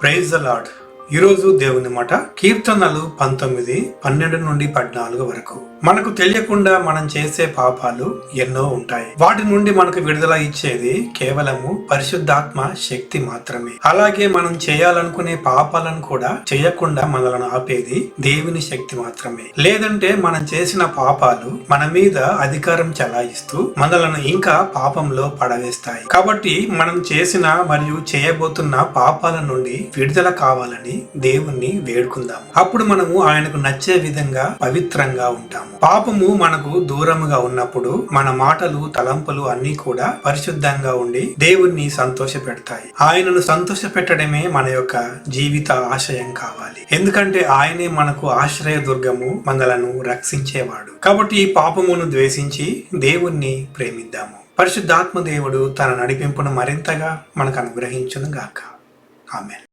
Praise the Lord. ఈరోజు దేవుని మాట కీర్తనలు పంతొమ్మిది పన్నెండు నుండి పద్నాలుగు వరకు. మనకు తెలియకుండా మనం చేసే పాపాలు ఎన్నో ఉంటాయి. వాటి నుండి మనకు విడుదల ఇచ్చేది కేవలము పరిశుద్ధాత్మ శక్తి మాత్రమే. అలాగే మనం చేయాలనుకునే పాపాలను కూడా చేయకుండా మనలను ఆపేది దేవుని శక్తి మాత్రమే. లేదంటే మనం చేసిన పాపాలు మన మీద అధికారం చలాయిస్తూ మనలను ఇంకా పాపంలో పడవేస్తాయి. కాబట్టి మనం చేసిన మరియు చేయబోతున్న పాపాల నుండి విడుదల కావాలని దేవుణ్ణి వేడుకుందాం అప్పుడు మనము ఆయనకు నచ్చే విధంగా పవిత్రంగా ఉంటాము. పాపము మనకు దూరముగా ఉన్నప్పుడు మన మాటలు తలంపులు అన్ని కూడా పరిశుద్ధంగా ఉండి దేవుణ్ణి సంతోష పెడతాయి ఆయనను సంతోష పెట్టడమే మన యొక్క జీవిత ఆశయం కావాలి. ఎందుకంటే ఆయనే మనకు ఆశ్రయ దుర్గము మనలను రక్షించేవాడు. కాబట్టి ఈ పాపమును ద్వేషించి దేవుణ్ణి ప్రేమిద్దాము. పరిశుద్ధాత్మ దేవుడు తన నడిపింపును మరింతగా మనకు అనుగ్రహించును గాక ఆమె